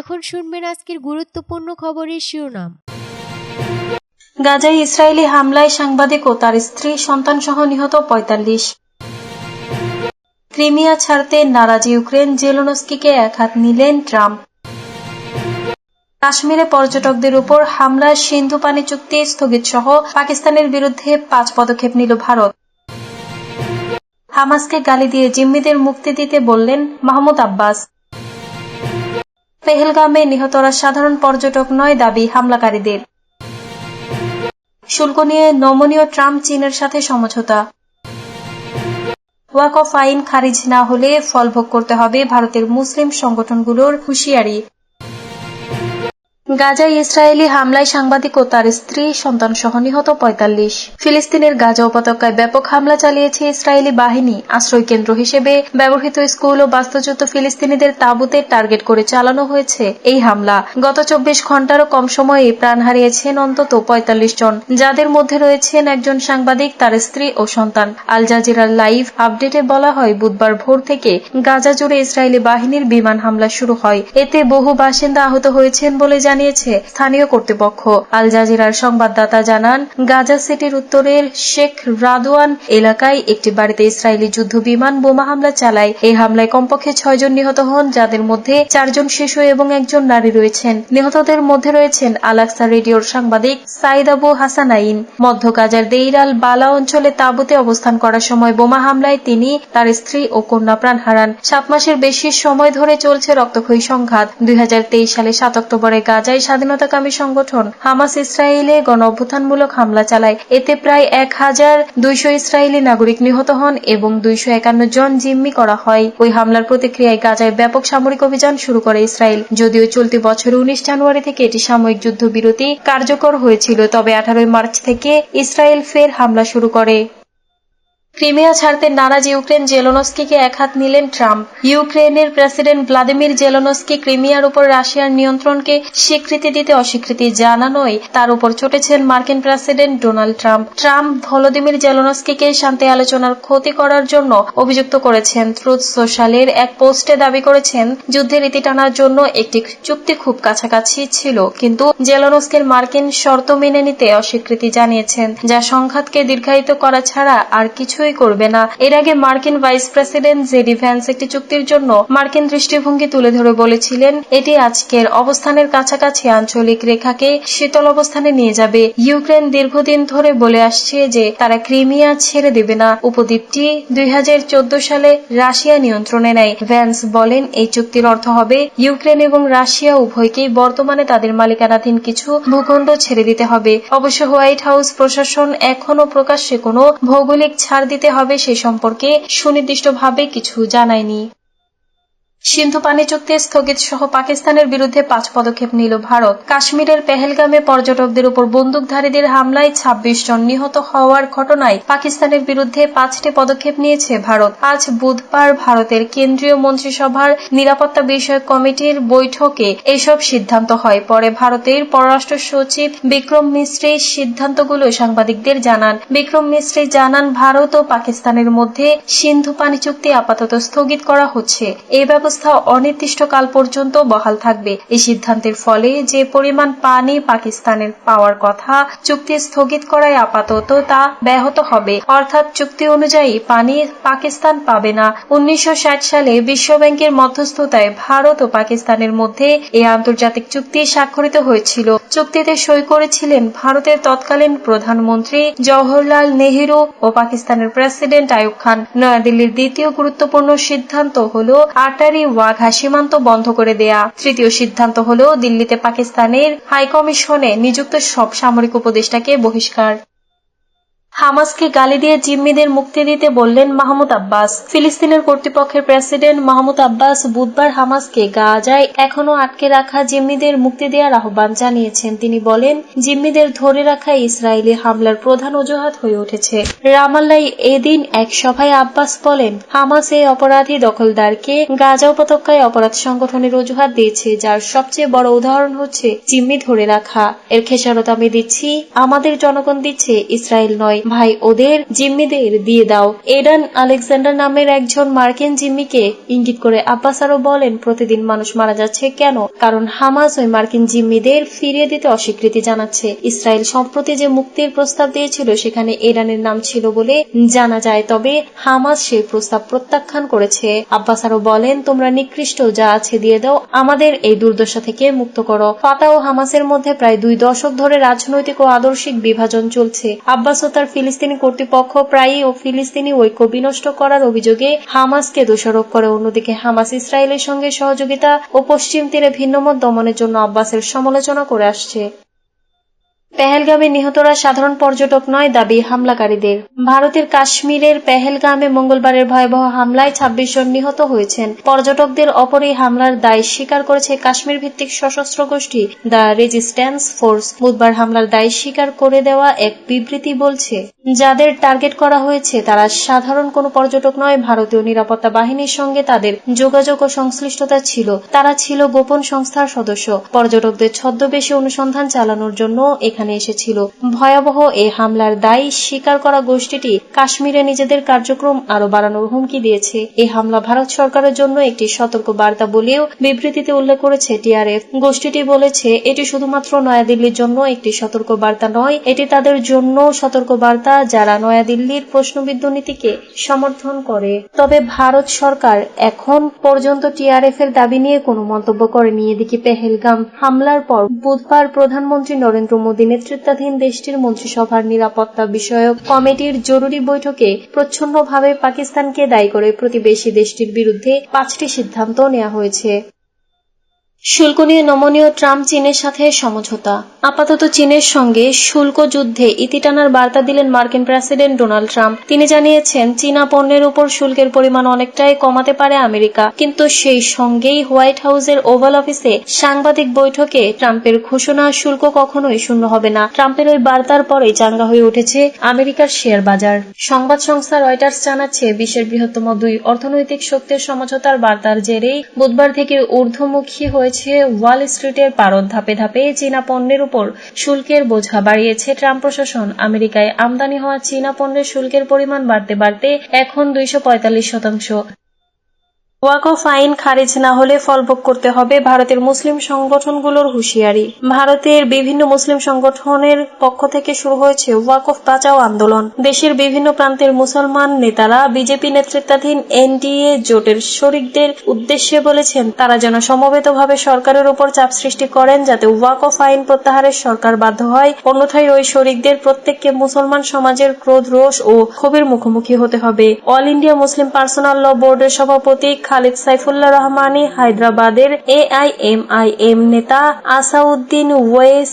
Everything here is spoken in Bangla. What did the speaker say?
এখন শুনবেন আজকের গুরুত্বপূর্ণ খবরের শিরোনাম। গাজায় ইসরায়েলি হামলায় সাংবাদিক ও তার স্ত্রী, সন্তানসহ নিহত পঁয়তাল্লিশ। ক্রিমিয়া ছাড়তে নারাজ ইউক্রেন, জেলোনস্কিকে এক হাত নিলেন ট্রাম্প। কাশ্মীরে পর্যটকদের উপর হামলা সিন্ধু পানি চুক্তি স্থগিত সহ পাকিস্তানের বিরুদ্ধে পাঁচ পদক্ষেপ নিল ভারত। হামাসকে গালি দিয়ে জিম্মিদের মুক্তি দিতে বললেন মাহমুদ আব্বাস। পেহেলগামে নিহতরা সাধারণ পর্যটক নয় দাবি হামলাকারীদের। শুল্ক নিয়ে নমনীয় ট্রাম্প চীনের সাথে সমঝোতা। ওয়াক অফ আইন খারিজ না হলে ফল ভোগ করতে হবে ভারতের মুসলিম সংগঠনগুলোর হুঁশিয়ারি। গাজায় ইসরায়েলি হামলায় সাংবাদিক ও তার স্ত্রী, সন্তান সহ নিহত পঁয়তাল্লিশ। ফিলিস্তিনের গাজা উপত্যকায় ব্যাপক হামলা চালিয়েছে ইসরায়েলি বাহিনী। আশ্রয় কেন্দ্র হিসেবে ব্যবহৃত স্কুল ও বাস্তুচ্যুত ফিলিস্তিনিদের তাঁবুতে টার্গেট করে চালানো হয়েছে এই হামলা। গত চব্বিশ ঘন্টারও কম সময়ে প্রাণ হারিয়েছেন অন্তত পঁয়তাল্লিশ জন, যাদের মধ্যে রয়েছেন একজন সাংবাদিক, তার স্ত্রী ও সন্তান। আল জাজিরার লাইভ আপডেটে বলা হয়, বুধবার ভোর থেকে গাজা জুড়ে ইসরায়েলি বাহিনীর বিমান হামলা শুরু হয়। এতে বহু বাসিন্দা আহত হয়েছেন বলে জানিয়েছে স্থানীয় কর্তৃপক্ষ। আল জাজিরার সংবাদদাতা জানান, গাজা সিটির উত্তরের শেখ রাদওয়ান এলাকায় একটি বাড়িতে ইসরায়েলি যুদ্ধ বিমান বোমা হামলা চালায়। এই হামলায় কমপক্ষে ছয়জন নিহত হন, যাদের মধ্যে চারজন শিশু এবং একজন নারী রয়েছেন। নিহতদের মধ্যে রয়েছেন আলাক্সা রেডিওর সাংবাদিক সাইদ আবু হাসানাইন। মধ্য গাজার দেইরাল বালা অঞ্চলে তাঁবুতে অবস্থান করার সময় বোমা হামলায় তিনি, তার স্ত্রী ও কন্যা প্রাণ হারান। সাত মাসের বেশি সময় ধরে চলছে রক্তক্ষয়ী সংঘাত। দুই হাজার তেইশ সালে সাত অক্টোবরে গাজায় স্বাধীনতাকামী সংগঠন হামাস ইসরায়েলে গণ অভ্যুত্থানমূলক হামলা চালায়। এতে প্রায় এক হাজার দুইশো ইসরায়েলি নাগরিক নিহত হন এবং দুইশো একান্ন জন জিম্মি করা হয়। ওই হামলার প্রতিক্রিয়ায় গাজায় ব্যাপক সামরিক অভিযান শুরু করে ইসরায়েল। যদিও চলতি বছর উনিশ জানুয়ারি থেকে এটি সাময়িক যুদ্ধবিরতি কার্যকর হয়েছিল, তবে আঠারোই মার্চ থেকে ইসরায়েল ফের হামলা শুরু করে। ক্রিমিয়া ছাড়তে নারাজ ইউক্রেন জেলোনস্কিকে এক হাত নিলেন ট্রাম্প। ইউক্রেনের প্রেসিডেন্ট ভ্লাদিমির জেলোনস্কি ক্রিমিয়ার উপর রাশিয়ার নিয়ন্ত্রণকে স্বীকৃতি দিতে অস্বীকৃতি জানানোয় তার উপর চটেছেন মার্কিন president Donald Trump. Trump Volodymyr জেলোনস্কিকে শান্তি আলোচনার ক্ষতি করার জন্য অভিযুক্ত করেছেন। ট্রুথ সোশ্যালের এক পোস্টে দাবি করেছেন যুদ্ধের ইতি টানার জন্য একটি চুক্তি খুব কাছাকাছি ছিল, কিন্তু জেলোনস্কির মার্কিন শর্ত মেনে নিতে অস্বীকৃতি জানিয়েছেন, যা সংঘাতকে দীর্ঘায়িত করা ছাড়া আর কিছুই করবে না। এর আগে মার্কিন ভাইস প্রেসিডেন্ট জেডি ভ্যান্স একটি চুক্তির জন্য মার্কিন দৃষ্টিভঙ্গি তুলে ধরে বলেছিলেন, এটি আজকের অবস্থানের কাছাকাছি আঞ্চলিক রেখাকে শীতল অবস্থানে নিয়ে যাবে। ইউক্রেন দীর্ঘদিন ধরে বলে আসছে যে তারা ক্রিমিয়া ছেড়ে দেবে না। উপদ্বীপটি দুই হাজার চোদ্দ সালে রাশিয়া নিয়ন্ত্রণে নেয়। ভ্যান্স বলেন, এই চুক্তির অর্থ হবে, ইউক্রেন এবং রাশিয়া উভয়কেই বর্তমানে তাদের মালিকানাধীন কিছু ভূখণ্ড ছেড়ে দিতে হবে। অবশ্য হোয়াইট হাউস প্রশাসন এখনও প্রকাশ্যে কোনো ভৌগোলিক ছাড় দিতে হবে সে সম্পর্কে সুনির্দিষ্টভাবে কিছু জানায়নি। সিন্ধু পানি চুক্তি স্থগিত সহ পাকিস্তানের বিরুদ্ধে পাঁচ পদক্ষেপ নিল ভারত। কাশ্মীরের পেহেলগামে পর্যটকদের উপর বন্দুকধারীদের হামলায় ২৬ জন নিহত হওয়ার ঘটনায় পাকিস্তানের বিরুদ্ধে পাঁচটি পদক্ষেপ নিয়েছে ভারত। আজ বুধবার ভারতের কেন্দ্রীয় মন্ত্রিসভার নিরাপত্তা বিষয়ক কমিটির বৈঠকে এসব সিদ্ধান্ত হয়। পরে ভারতের পররাষ্ট্র সচিব বিক্রম মিশ্রি সিদ্ধান্তগুলো সাংবাদিকদের জানান। বিক্রম মিশ্রি জানান, ভারত ও পাকিস্তানের মধ্যে সিন্ধু পানি চুক্তি আপাতত স্থগিত করা হচ্ছে। এই ব্যবস্থা অনির্দিষ্টকাল পর্যন্ত বহাল থাকবে। এই সিদ্ধান্তের ফলে যে পরিমাণ পানি পাকিস্তানের পাওয়ার কথা চুক্তি স্থগিত করায় আপাতত তা ব্যাহত হবে। অর্থাৎ চুক্তি অনুযায়ী পানি পাকিস্তান পাবে না। উনিশশো সালে বিশ্বব্যাংকের মধ্যস্থতায় ভারত ও পাকিস্তানের মধ্যে এই আন্তর্জাতিক চুক্তি স্বাক্ষরিত হয়েছিল। চুক্তিতে সই করেছিলেন ভারতের তৎকালীন প্রধানমন্ত্রী জওহরলাল নেহেরু ও পাকিস্তানের প্রেসিডেন্ট আয়ুব খান। নয়াদিল্লির দ্বিতীয় গুরুত্বপূর্ণ সিদ্ধান্ত হল আটারি ওয়াঘা সীমান্ত বন্ধ করে দেয়া। তৃতীয় সিদ্ধান্ত হল দিল্লিতে পাকিস্তানের হাইকমিশনে নিযুক্ত সব সামরিক উপদেষ্টাকে বহিষ্কার। হামাসকে গালি দিয়ে জিম্মিদের মুক্তি দিতে বললেন মাহমুদ আব্বাস। ফিলিস্তিনের কর্তৃপক্ষের প্রেসিডেন্ট মাহমুদ আব্বাস বুধবার হামাসকে গাজায় এখনও আটকে রাখা জিম্মিদের মুক্তি দেওয়ার আহ্বান জানিয়েছেন। তিনি বলেন, জিম্মিদের ধরে রাখা ইসরায়েলি হামলার প্রধান অজুহাত হয়ে উঠেছে। রামাল্লাই এদিন এক সভায় আব্বাস বলেন, হামাস এই অপরাধী দখলদারকে গাজা উপত্যকায় অপরাধ সংগঠনের অজুহাত দিয়েছে, যার সবচেয়ে বড় উদাহরণ হচ্ছে জিম্মি ধরে রাখা। এর খেসারত আমি দিচ্ছি, আমাদের জনগণ দিচ্ছে, ইসরায়েল নয়। ভাই, ওদের জিম্মিদের দিয়ে দাও। এডান আলেকজান্ডার নামের একজন মার্কিন জিম্মিকে ইঙ্গিত করে আব্বাস আরও বলেন, প্রতিদিন মানুষ মারা যাচ্ছে কেন? কারণ হামাস ওই মার্কিন জিম্মিদের ফিরিয়ে দিতে অস্বীকৃতি জানাচ্ছে। ইসরায়েল সম্প্রতি যে মুক্তির প্রস্তাব দিয়েছিল, সেখানে ইরানের নাম ছিল বলে জানা যায়। তবে হামাস সেই প্রস্তাব প্রত্যাখ্যান করেছে। আব্বাস আরও বলেন, তোমরা নিকৃষ্ট যা আছে দিয়ে দাও, আমাদের এই দুর্দশা থেকে মুক্ত করো। ফাতা ও হামাসের মধ্যে প্রায় দুই দশক ধরে রাজনৈতিক ও আদর্শিক বিভাজন চলছে। আব্বাস ও তার ফিলিস্তিনি কর্তৃপক্ষ প্রায়ই ও ফিলিস্তিনি ঐক্য বিনষ্ট করার অভিযোগে হামাসকে দোষারোপ করে। অন্যদিকে হামাস ইসরায়েলের সঙ্গে সহযোগিতা ও পশ্চিম তীরে ভিন্নমত দমনের জন্য আব্বাসের সমালোচনা করে আসছে। পেহেলগামে নিহতরা সাধারণ পর্যটক নয় দাবি হামলাকারীদের। ভারতের কাশ্মীরের পেহেলগামে মঙ্গলবারের ভয়াবহ হামলায় ছাব্বিশ জন নিহত হয়েছেন। পর্যটকদের অপর এই হামলার দায় স্বীকার করেছে কাশ্মীর ভিত্তিক সশস্ত্র গোষ্ঠী দ্য রেজিস্ট্যান্স ফোর্স। বুধবার হামলার দায় স্বীকার করে দেওয়া এক বিবৃতি বলছে, যাদের টার্গেট করা হয়েছে তারা সাধারণ কোনো পর্যটক নয়, ভারতীয় নিরাপত্তা বাহিনীর সঙ্গে তাদের যোগাযোগ ও সংশ্লিষ্টতা ছিল। তারা ছিল গোপন সংস্থার সদস্য। পর্যটকদের ছদ্মবেশে অনুসন্ধান চালানোর জন্য এখানে এসেছিল। ভয়াবহ এই হামলার দায় স্বীকার করা গোষ্ঠীটি কাশ্মীরে নিজেদের কার্যক্রম আরও বাড়ানোর হুমকি দিয়েছে। এই হামলা ভারত সরকারের জন্য একটি সতর্ক বার্তা বলেও বিবৃতিতে উল্লেখ করেছে টিআরএফ। গোষ্ঠীটি বলেছে, এটি শুধুমাত্র নয়াদিল্লির জন্য একটি সতর্ক বার্তা নয়, এটি তাদের জন্য সতর্ক বার্তা যারা নয়াদিল্লির প্রশ্নবিদ্ধ নীতিকে সমর্থন করে। তবে ভারত সরকার এখন পর্যন্ত টিআরএফ এর দাবি নিয়ে কোনো মন্তব্য করেনি। এদিকে পেহেলগাম হামলার পর বুধবার প্রধানমন্ত্রী নরেন্দ্র মোদী নেতৃত্বাধীন দেশটির মন্ত্রিসভার নিরাপত্তা বিষয়ক কমিটির জরুরি বৈঠকে প্রচ্ছন্নভাবে পাকিস্তানকে দায়ী করে প্রতিবেশী দেশটির বিরুদ্ধে পাঁচটি সিদ্ধান্ত নেওয়া হয়েছে। শুল্ক নিয়ে নমনীয় ট্রাম্প চীনের সাথে সমঝোতা। আপাতত চীনের সঙ্গে শুল্ক যুদ্ধে ইতি টানার বার্তা দিলেন মার্কিন প্রেসিডেন্ট ডোনাল্ড ট্রাম্প। তিনি জানিয়েছেন, চীনা পণ্যের উপর শুল্কের পরিমাণ অনেকটাই কমাতে পারে আমেরিকা, কিন্তু সেই সঙ্গেই হোয়াইট হাউসের ওভাল অফিসে সাংবাদিক বৈঠকে ট্রাম্পের ঘোষণা শুল্ক কখনোই শূন্য হবে না। ট্রাম্পের ওই বার্তার পরেই চাঙ্গা হয়ে উঠেছে আমেরিকার শেয়ার বাজার। সংবাদ সংস্থা রয়টার্স জানাচ্ছে, বিশ্বের বৃহত্তম দুই অর্থনৈতিক শক্তির সমঝোতার বার্তার জেরেই বুধবার থেকে ঊর্ধ্বমুখী হয়েছে ওয়াল স্ট্রিটের পারদ ধাপে ধাপে চীনা পণ্যের উপর শুল্কের বোঝা বাড়িয়েছে ট্রাম্প প্রশাসন। আমেরিকায় আমদানি হওয়া চীনা পণ্যের শুল্কের পরিমাণ বাড়তে বাড়তে এখন দুইশো পঁয়তাল্লিশ শতাংশ। ওয়াকফ আইন খারিজ না হলে ফলভোগ করতে হবে ভারতের মুসলিম সংগঠনগুলোর হুঁশিয়ারি। ভারতের বিভিন্ন মুসলিম সংগঠনের পক্ষ থেকে শুরু হয়েছে ওয়াকফ বাঁচাও আন্দোলন। দেশের বিভিন্ন প্রান্তের মুসলমান নেতারা বিজেপি নেতৃত্বাধীন এনডিএ জোটের শরিকদের উদ্দেশ্যে বলেছেন, তারা যেন সমবেতভাবে সরকারের উপর চাপ সৃষ্টি করেন যাতে ওয়াকফ আইন প্রত্যাহারের সরকার বাধ্য হয়। অন্যথায় ওই শরিকদের প্রত্যেককে মুসলমান সমাজের ক্রোধ, রোষ ও ক্ষোভের মুখোমুখি হতে হবে। All India Muslim personal law বোর্ডের সভাপতি খালিদ সাইফুল্লাহ রহমানি হায়দ্রাবাদের এআইএমআইএম নেতা আসাউদ্দিন ওয়েস